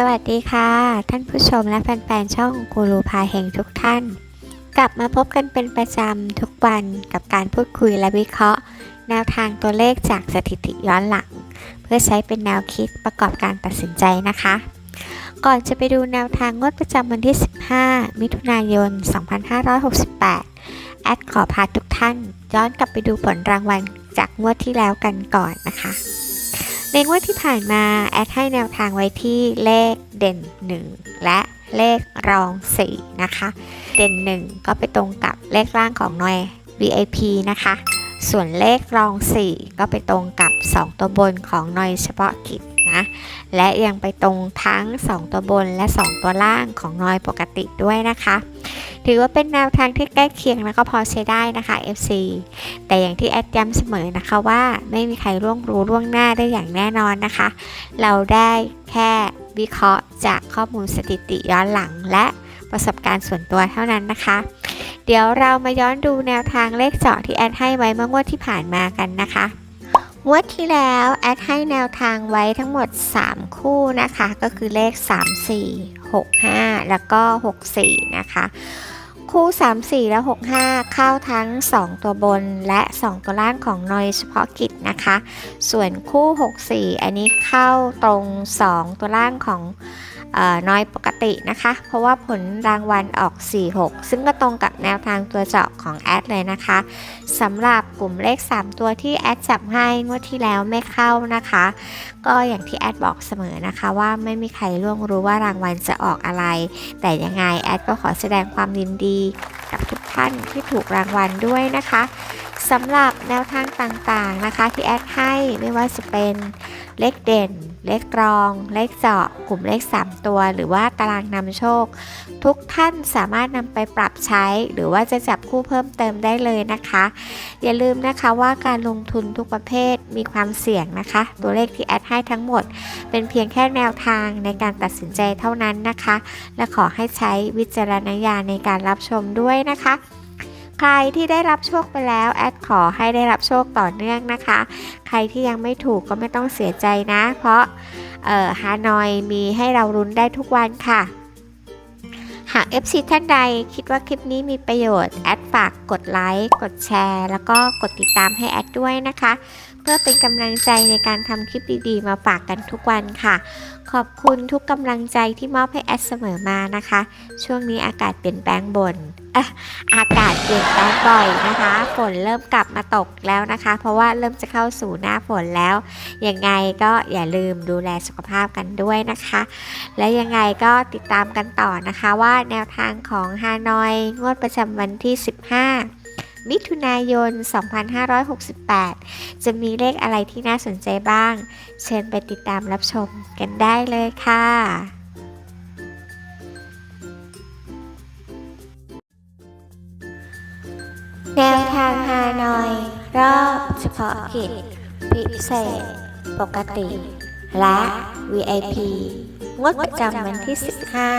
สวัสดีค่ะ ท่านผู้ชมและแฟนๆช่องกูรูพาเฮงทุกท่าน กลับมาพบกันเป็นประจำทุกวันกับการพูดคุยและวิเคราะห์ แนวทางตัวเลขจากสถิติย้อนหลัง เพื่อใช้เป็นแนวคิดประกอบการตัดสินใจนะคะ ก่อนจะไปดูแนวทางงวดประจำวันที่ 15 มิถุนายน 2568 แอดขอพาทุกท่าน ย้อนกลับไปดูผลรางวัลจากงวดที่แล้วกันก่อนนะคะ ในงวดที่ผ่านมาแอดให้แนวทางไว้ที่เลขเด่น 1 และเลขรอง 4 นะคะ เด่น 1 ก็ไปตรงกับเลขล่างของหน่วย VIP นะคะ ส่วนเลขรอง 4 ก็ไปตรงกับ 2 ตัวบนของหน่วยเฉพาะกิจ นะ และยังไปตรงทั้ง 2 ตัวบนและ 2 ตัวล่างของหน่วยปกติด้วยนะคะ ถือว่าเป็นแนวทางที่ใกล้เคียงแล้วก็พอใช้ได้นะคะ FC แต่อย่างที่แอดย้ำเสมอนะคะว่าไม่มีใครร่วงรู้ล่วงหน้าได้อย่างแน่นอนนะคะ เราได้แค่วิเคราะห์จากข้อมูลสถิติย้อนหลังและประสบการณ์ส่วนตัวเท่านั้นนะคะ เดี๋ยวเรามาย้อนดูแนวทางเลขเจาะที่แอดให้ไว้เมื่องวดที่ผ่านมากันนะคะ งวดที่แล้วแอดให้แนวทางไว้ทั้งหมด 3 คู่นะคะ ก็คือเลข 3 4 6 5 แล้วก็ 64 นะคะ คู่ 3 4 และ 6 5 เข้าทั้ง 2 ตัวบนและ 2 ตัวล่างของนอยเฉพาะกิจนะคะ ส่วนคู่ 6 4 อันนี้เข้าตรง 2 ตัวล่างของ น้อยปกตินะคะ เพราะว่าผลรางวัลออก 4-6 ซึ่งก็ตรงกับแนวทางตัวเจาะของแอดเลยนะคะสำหรับกลุ่มเลข 3 ตัวที่แอดจับให้งวดที่แล้วไม่เข้านะคะ ก็อย่างที่แอดบอกเสมอนะคะว่าไม่มีใครล่วงรู้ว่ารางวัลจะออกอะไร แต่ยังไงแอดก็ขอแสดงความยินดีกับทุกท่านที่ถูกรางวัลด้วยนะคะ สำหรับแนวทางต่างๆนะคะ ที่แอดให้ไม่ว่าจะเป็นเลขเด่น เลขรอง เลขเจาะ กลุ่มเลข 3 ตัว หรือว่าตารางนำโชค ทุกท่านสามารถนำไปปรับใช้ หรือว่าจะจับคู่เพิ่มเติมได้เลยนะคะ อย่าลืมนะคะว่าการลงทุนทุกประเภทมีความเสี่ยงนะคะ ตัวเลขที่แอดให้ทั้งหมด เป็นเพียงแค่แนวทางในการตัดสินใจเท่านั้นนะคะ และขอให้ใช้วิจารณญาณในการรับชมด้วยนะคะ ใครที่ได้รับโชคไปแล้วแอดขอให้ได้รับโชคต่อเนื่องนะคะ ใครที่ยังไม่ถูกก็ไม่ต้องเสียใจนะ เพราะฮานอยมีให้เรารุ้นได้ทุกวันค่ะ หาก FC ท่านใดคิดว่าคลิปนี้มีประโยชน์ แอดฝากกดไลค์ กดแชร์ แล้วก็กดติดตามให้แอดด้วยนะคะ พื่อเป็นกำลังใจในการทำคลิปดีๆ มาฝากกันทุกวันค่ะ ขอบคุณทุกกำลังใจที่มอบให้แอดเสมอมานะคะ ช่วงนี้อากาศเปลี่ยนแปลงบนอะอากาศเปลี่ยนแปลงบ่อยนะคะ ฝนเริ่มกลับมาตกแล้วนะคะ เพราะว่าเริ่มจะเข้าสู่หน้าฝนแล้ว ยังไงก็อย่าลืมดูแลสุขภาพกันด้วยนะคะ และยังไงก็ติดตามกันต่อนะคะว่าแนวทางของฮานอยงวดประจำวันที่ 15 มิถุนายน 2568 จะมีเลขอะไรที่น่าสนใจบ้าง เชิญไปติดตามรับชมกันได้เลยค่ะแนวทางฮานอย รอบเฉพาะกิจ พิเศษ ปกติ และ VIP งวดประจำวันที่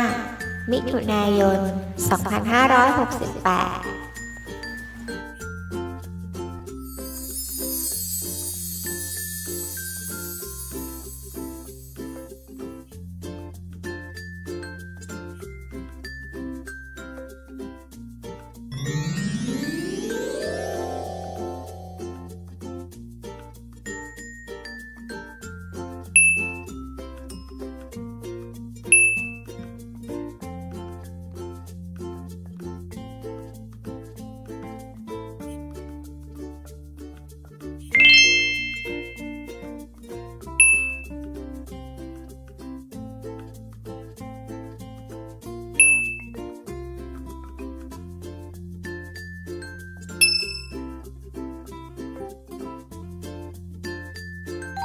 15 มิถุนายน 2568